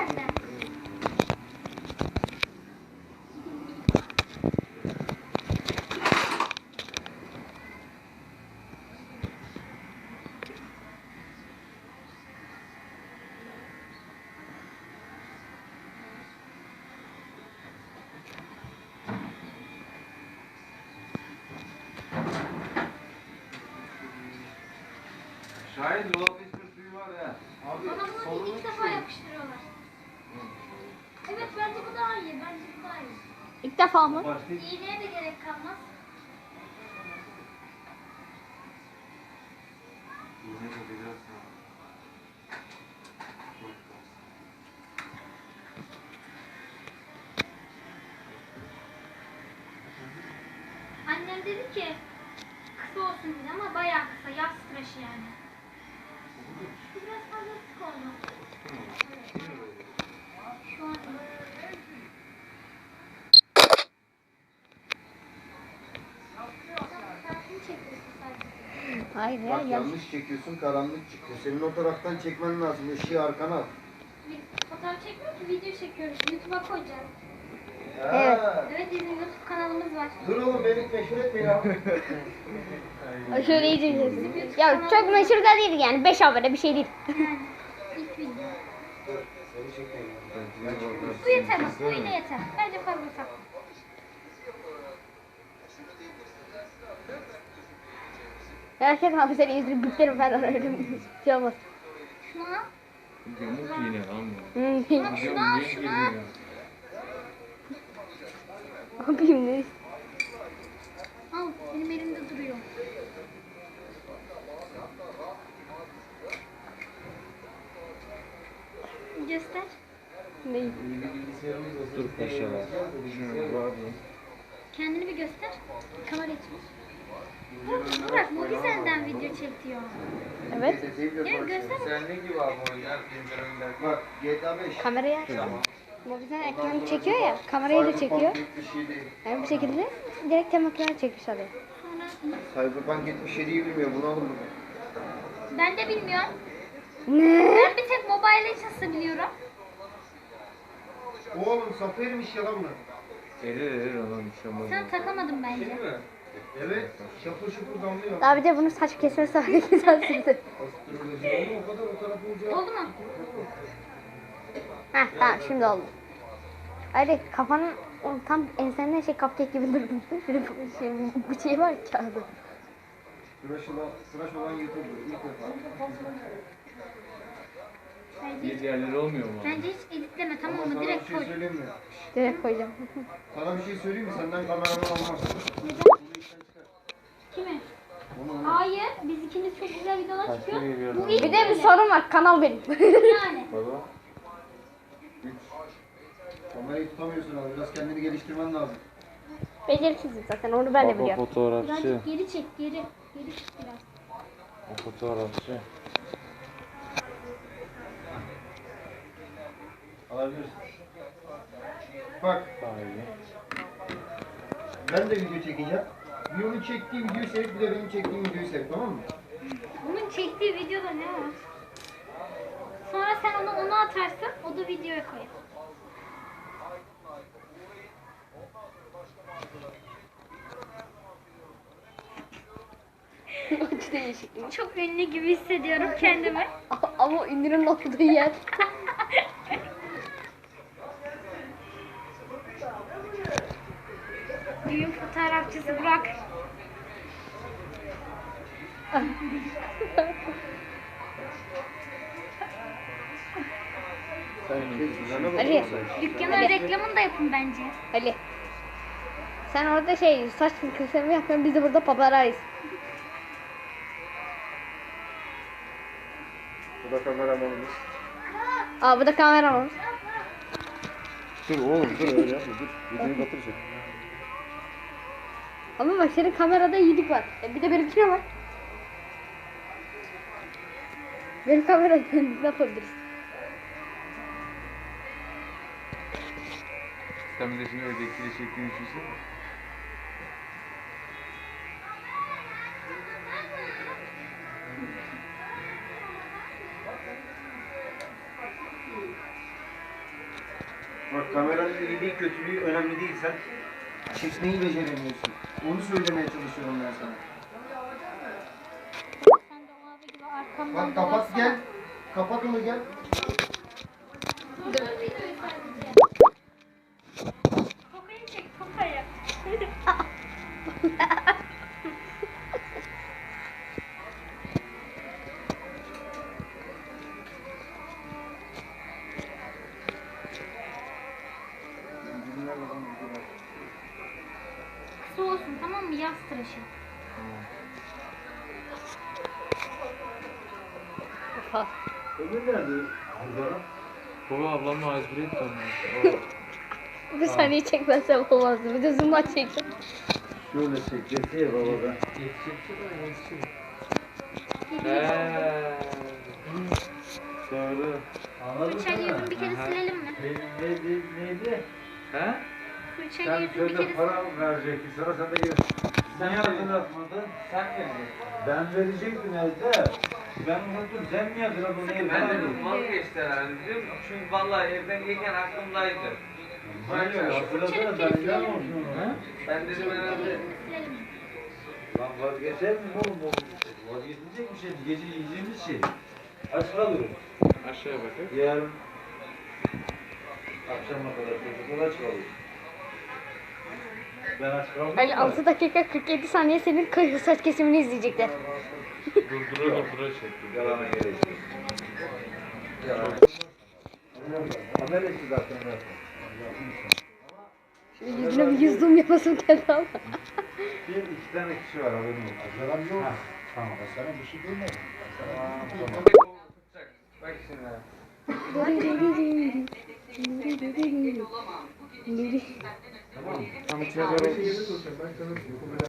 Bu bizden. Şahin dolap ismi suyu var ya. Abi Bana bunu sorun ilk defa yapıştırıyorlar. Evet bence bu daha iyi. Bence bu daha iyi. İlk defa mı? İğneye de gerek kalmaz. Annem dedi ki kısa olsun dedi ama bayağı kısa. Yaz tıraşı yani. Biraz fazla sık oldu. Şu Hayır ya. Bak yanlış. yanlış çekiyorsun karanlık çıkıyor. Senin o taraftan çekmen lazım. Işığı arkana al. Bir Fotoğraf çekmiyor ki video çekiyoruz. YouTube'a koyacağız. Evet. Evet bizim YouTube kanalımız var. Dur oğlum beni meşhur etme ya. Şöyle iyice. Ya çok meşhur da değil yani. 5 abone bir şey değil. Yani ilk video. Seni çekmeyin. Bu yeter bak. Bu yine yeter. Bence fazla tak. Gerçekten abi seni izleyip biterim öyle bir şey olmaz. Şuna. Yamuk iğne lan bu. Hı, Bak şuna. Şuna. Abim ne? Al benim elimde duruyor. Göster. Ne? Dur paşalar. Şunu var mı? Kendini bir göster. Kamera için. Bak, bu senden video çekiyor. Evet. Ya göster. Sen ne gibi abi oynar? Bak GTA 5. Kamerayı aç. Bize ekranı çekiyor ya. Kamerayı da çekiyor. Cyberpunk 77. Yani bu şekilde direkt tem ekranı çekmiş. Sonra Cyberpunk 77'yi bilmiyor. Bunu alın. ben de bilmiyorum. Ne? Ben bir tek Mobile Legends'ı biliyorum. Oğlum sapıymış ya lan bunu. Erir erir şey olmaz. Sen takamadın bence. Evet. Şapur şupur damlıyor. Daha bir de bunu saç kesmesi var. Güzel sürdü. Astroloji. Oğlum o kadar o tarafı ucu. Oldu mu? Heh tamam şimdi oldu. Öyle kafanın o tam ensenden şey cupcake gibi durdu. Şöyle bir şey, bir şey var ki kağıdı. Tıraş olan, tıraş olan YouTuber. ilk defa. Bir yerleri olmuyor mu? bence hiç editleme tamam Ama mı? Direkt şey koy. söyleyeyim mi? Direkt koyacağım. Sana bir şey söyleyeyim mi? Senden kameraman olmaz. Onu. Hayır. Biz ikimiz çok güzel videolar çıkıyor. Bu ilk Bir de bir sorun var. Kanal benim. yani. Baba. Kamerayı tutamıyorsun abi. Biraz kendini geliştirmen lazım. Beceriksizim zaten onu ben de Baba biliyorum. fotoğrafçı. Birazcık geri çek geri. Geri çık biraz. O fotoğrafçı. Alabilirsin. Bak ben de video çekeceğim. Bir onun çektiği videoyu seyret bir de benim çektiğim videoyu seyret tamam mı? Bunun çektiği videoda ne var? Sonra sen onu ona atarsın. O da videoya koyar. Açı değişikliği. Çok ünlü gibi hissediyorum kendimi. Ama ünlünün olduğu yer. fotoğrafçısı Burak. Ali. Dükkanın reklamını da yapın bence. Ali. Sen orada şey saç kesimi yapıyorsun biz de burada paparayız. Bu da kameramanımız. Aa bu da kameramız. Dur oğlum dur öyle yapma dur. Videoyu batıracak. Ama bak senin kamerada iyilik var. E, bir de benimkine var. Benim kamerada ne yapabiliriz? Sen bir de şimdi ötekiyle çektiğini düşünsene. Bak kameranın iyiliği kötülüğü önemli değil sen. Çekmeyi beceremiyorsun. Onu söylemeye çalışıyorum ben sana. Sen de o abi gibi arkamdan Bak kapat dolaşsana. gel. Kapat onu gel. Dur. Tamam mı? Yaz tıraşı. Öbür nerede? Burada. Baba ablamla A1 et dönüyor. Bir saniye çekmezsem olmazdı. Bir de zoom'a çektim. Şöyle çek. Yetiyor baba da. Eee. Doğru. Fırçayla yüzünü bir kere silelim mi? Neydi? Neydi? He? Fırçayla Sen yüzünü bir söyle kere para verecekti sana sen de gel. Sen hatırlatmadın. Sen vereceksin. Ben verecektim evde. Ben unuttum. Sen mi hatırladın? Neyi Ben de verecektin? vazgeçti herhalde değil mi? Çünkü vallahi evden gelirken aklımdaydı. Hayır hatırlasana ben can olsun. Ha? Ben dedim herhalde. Lan vazgeçer mi oğlum? Vazgeçilecek bir şey. Gece yiyeceğimiz şey. Aç kalıyoruz. Aşağıya bakın. Yarın akşama kadar çocuklar aç kalıyor. Ben aç kaldım. Ali da. 6 dakika 47 saniye senin saç kesimini izleyecekler. Durdura durdura çekti. Yalana gerek yok. Yalan. Etti zaten. Şimdi yüzüne bir yüz zoom yapasım geldi ama. Bir iki tane kişi var haberin olsun. Yalan yok. Tamam. Sana bir şey demedim. Tamam. Bak şimdi. Tamam. Tam içeri doğru.